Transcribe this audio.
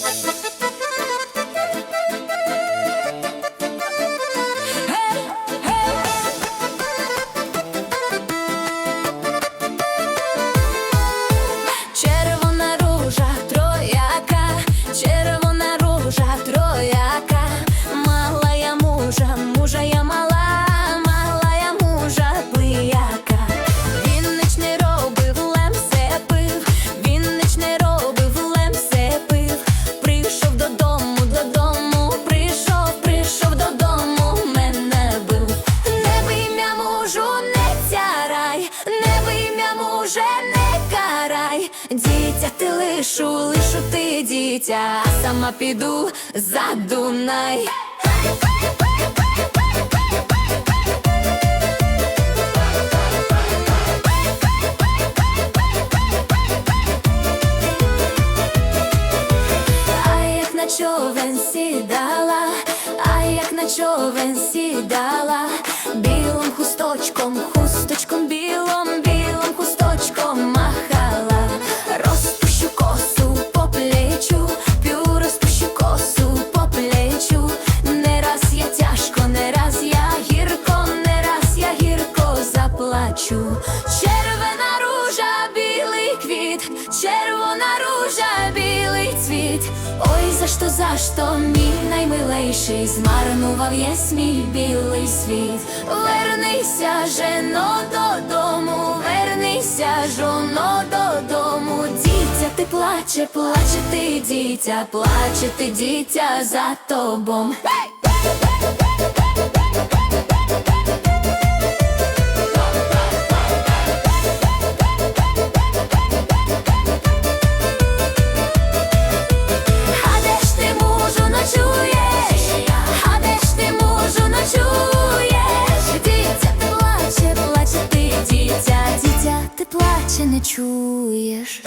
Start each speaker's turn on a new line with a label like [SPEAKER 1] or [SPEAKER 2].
[SPEAKER 1] Thank you. Муже, не карай. Дітя ти лишу, лишу ти дітя, сама піду за Дунай. А як на човен сідала, а як на човен сідала, білим хусточком, заплачу. Червона ружа, білий квіт, червона ружа, білий цвіт. Ой, за що, за що, мій наймилейший, змарнував єсь мій білий світ. Вернися, жено, додому, вернися, жоно, додому. Дітя, ти плаче, плаче ти, дітя, плаче ти, дітя за тобом. Плаче, не чуєш.